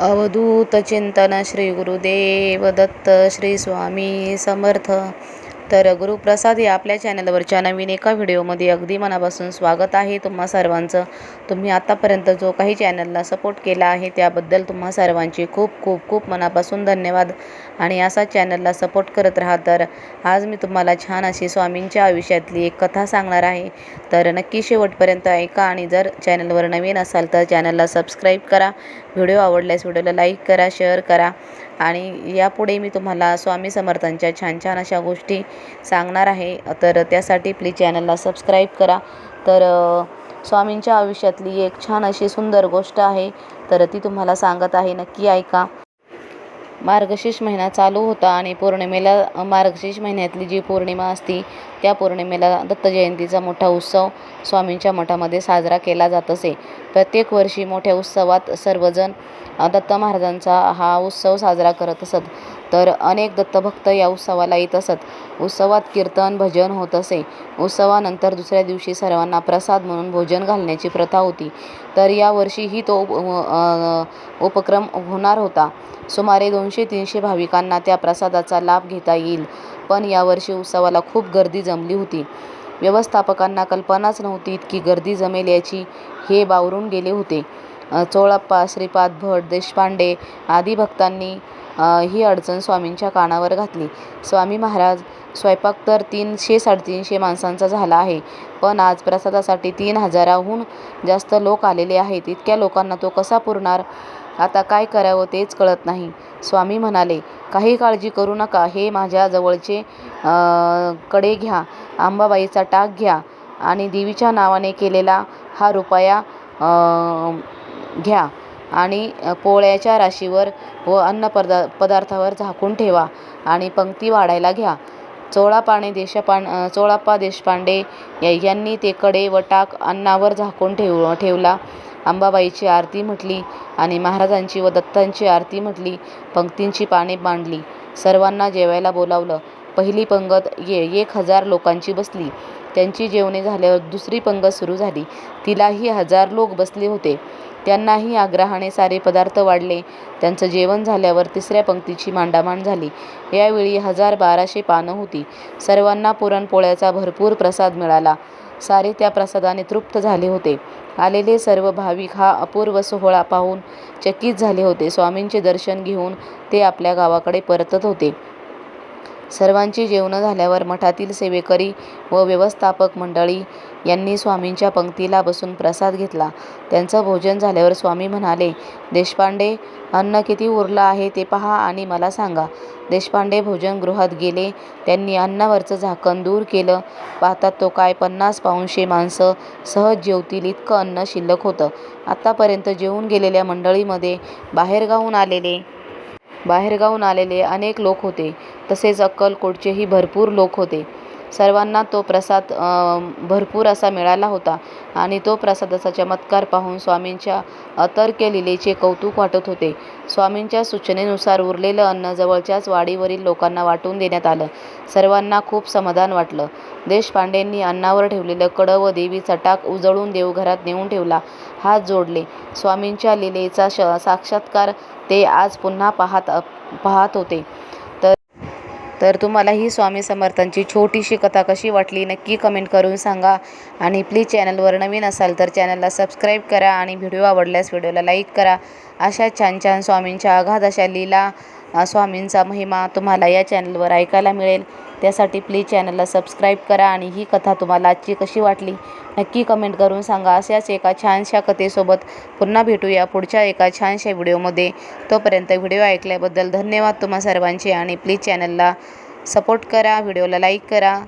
अवधूत चिंतन श्री गुरुदेव दत्त श्री स्वामी समर्थ. तर गुरुप्रसाद या आपल्या चॅनलवरच्या नवीन एका व्हिडिओमध्ये अगदी मनापासून स्वागत आहे तुम्हा सर्वांचं. तुम्ही आत्तापर्यंत जो काही चॅनलला सपोर्ट केला आहे त्याबद्दल तुम्हा सर्वांची खूप खूप खूप मनापासून धन्यवाद. आणि असा चॅनलला सपोर्ट करत राहा तर आज मी तुम्हाला छान अशी स्वामींच्या आयुष्यातली एक कथा सांगणार आहे. तर नक्की शेवटपर्यंत ऐका आणि जर चॅनलवर नवीन असाल तर चॅनलला सबस्क्राईब करा. व्हिडिओ आवडल्यास व्हिडिओला लाईक करा शेअर करा. आणि यापुढे मी तुम्हाला स्वामी समर्थांच्या छान छान अशा गोष्टी सांगणार आहे. तर त्यासाठी प्लीज चॅनलला सबस्क्राईब करा. तर स्वामींच्या आयुष्यातली एक छान अशी सुंदर गोष्ट आहे. तर ती तुम्हाला सांगत आहे. नक्की ऐका. मार्गशीर्ष महिना चालू होता आणि पौर्णिमेला मार्गशीर्ष महिन्यातली जी पौर्णिमा असती त्या पौर्णिमेला दत्तजयंतीचा मोठा उत्सव स्वामींच्या मठामध्ये साजरा केला जात असे. प्रत्येक वर्षी मोठ्या उत्सवात सर्वजण दत्त महाराजांचा हा उत्सव साजरा करत असत. तर अनेक दत्तभक्त या उत्सवाला येत असत उत्सवात कीर्तन भजन होत असे. उत्सवानंतर दुसऱ्या दिवशी सर्वांना प्रसाद म्हणून भोजन घालण्याची प्रथा होती. तर यावर्षीही तो उपक्रम होणार होता. सुमारे दोनशे तीनशे भाविकांना त्या प्रसादाचा लाभ घेता येईल. पण यावर्षी उत्सवाला खूप गर्दी जमली होती. व्यवस्थापकांना कल्पनाच नव्हती इतकी गर्दी जमेल याची हे बावरून गेले होते. चोळप्पा श्रीपाद भट देशपांडे आदी भक्तांनी ही अडचण स्वामींच्या कानावर घातली. स्वामी महाराज स्वयंपाक तर तीनशे साडेतीनशे माणसांचा झाला आहे पण आज प्रसादासाठी तीन हजाराहून जास्त लोक आलेले आहेत. इतक्या लोकांना तो कसा पुरणार? आता काय करावं तेच कळत नाही. स्वामी म्हणाले काही काळजी करू नका. हे माझ्या जवळचे कडे घ्या. आंबाबाईचा टाक घ्या आणि देवीच्या नावाने केलेला हा रुपया घ्या. आणि पोळ्याच्या राशीवर व अन्न पदा पदार्थावर झाकून ठेवा आणि पंक्ती वाढायला घ्या. चोळापाने देशपां चोळाप्पा देशपांडे यांनी ते कडे व टाक अन्नावर झाकून ठेव ठेवला. अंबाबाईची आरती म्हटली आणि महाराजांची व दत्तांची आरती म्हटली. पंक्तींची पाने मांडली सर्वांना जेवायला बोलावलं. पहिली पंगत ये एक हजार लोकांची बसली. त्यांची जेवणे झाल्यावर दुसरी पंगत सुरू झाली. तिलाही हजार लोक बसले होते. त्यांनाही आग्रहाने सारे पदार्थ वाढले. त्यांचं जेवण झाल्यावर तिसऱ्या पंक्तीची मांडामांड झाली. यावेळी हजार बाराशे पानं होती. सर्वांना पुरणपोळ्याचा भरपूर प्रसाद मिळाला. सारे त्या प्रसादाने तृप्त झाले होते. आलेले सर्व भाविक हा अपूर्व सोहळा पाहून चकित झाले होते. स्वामींचे दर्शन घेऊन ते आपल्या गावाकडे परतत होते. सर्वांची जेवणं झाल्यावर मठातील सेवेकरी व व्यवस्थापक मंडळी यांनी स्वामींच्या पंक्तीला बसून प्रसाद घेतला. त्यांचं भोजन झाल्यावर स्वामी म्हणाले देशपांडे अन्न किती उरलं आहे ते पहा आणि मला सांगा. देशपांडे भोजनगृहात गेले. त्यांनी अन्नावरचं झाकण दूर केलं. पाहतात तो काय पन्नास पाऊणशे माणसं सहज जेवतील इतकं अन्न शिल्लक होतं. आत्तापर्यंत जेवून गेलेल्या मंडळीमध्ये बाहेरगावून आलेले बाहेरगावून आलेले अनेक लोक होते. तसेच अक्कलकोटचेही भरपूर लोक होते. सर्वांना तो प्रसाद भरपूर असा मिळाला होता आणि तो प्रसादाचा चमत्कार पाहून स्वामींच्या अतर्क्य लिलेचे कौतुक वाटत होते. स्वामींच्या सूचनेनुसार उरलेलं अन्न जवळच्याच वाडीवरील लोकांना वाटून देण्यात आलं. सर्वांना खूप समाधान वाटलं. देशपांडेंनी अन्नावर ठेवलेलं कडं व देवीचा टाक उजळून देवघरात नेऊन ठेवला. हात जोडले. स्वामींच्या लिलेचा श साक्षात्कार ते आज पुन्हा पाहत पाहत होते. तर तुम्हाला ही स्वामी समर्थांची छोटीशी कथा कशी वाटली नक्की कमेंट करून सांगा. आणि प्लीज चॅनलवर नवीन असाल तर चॅनलला सबस्क्राईब करा आणि व्हिडिओ आवडल्यास व्हिडिओला लाईक करा. अशा छान छान स्वामींच्या अगाध अशा लीला स्वामींचा महिमा तुम्हाला या चॅनलवर ऐकायला मिळेल. त्यासाठी प्लीज चॅनलला सबस्क्राईब करा आणि ही कथा तुम्हाला आजची कशी वाटली नक्की कमेंट करून सांगा. अशाच एका छानशा कथेसोबत पुन्हा भेटूया पुढच्या एका छानशा व्हिडिओमध्ये. तोपर्यंत व्हिडिओ ऐकल्याबद्दल धन्यवाद तुम्हा सर्वांचे आणि प्लीज चॅनलला सपोर्ट करा व्हिडिओला लाईक करा.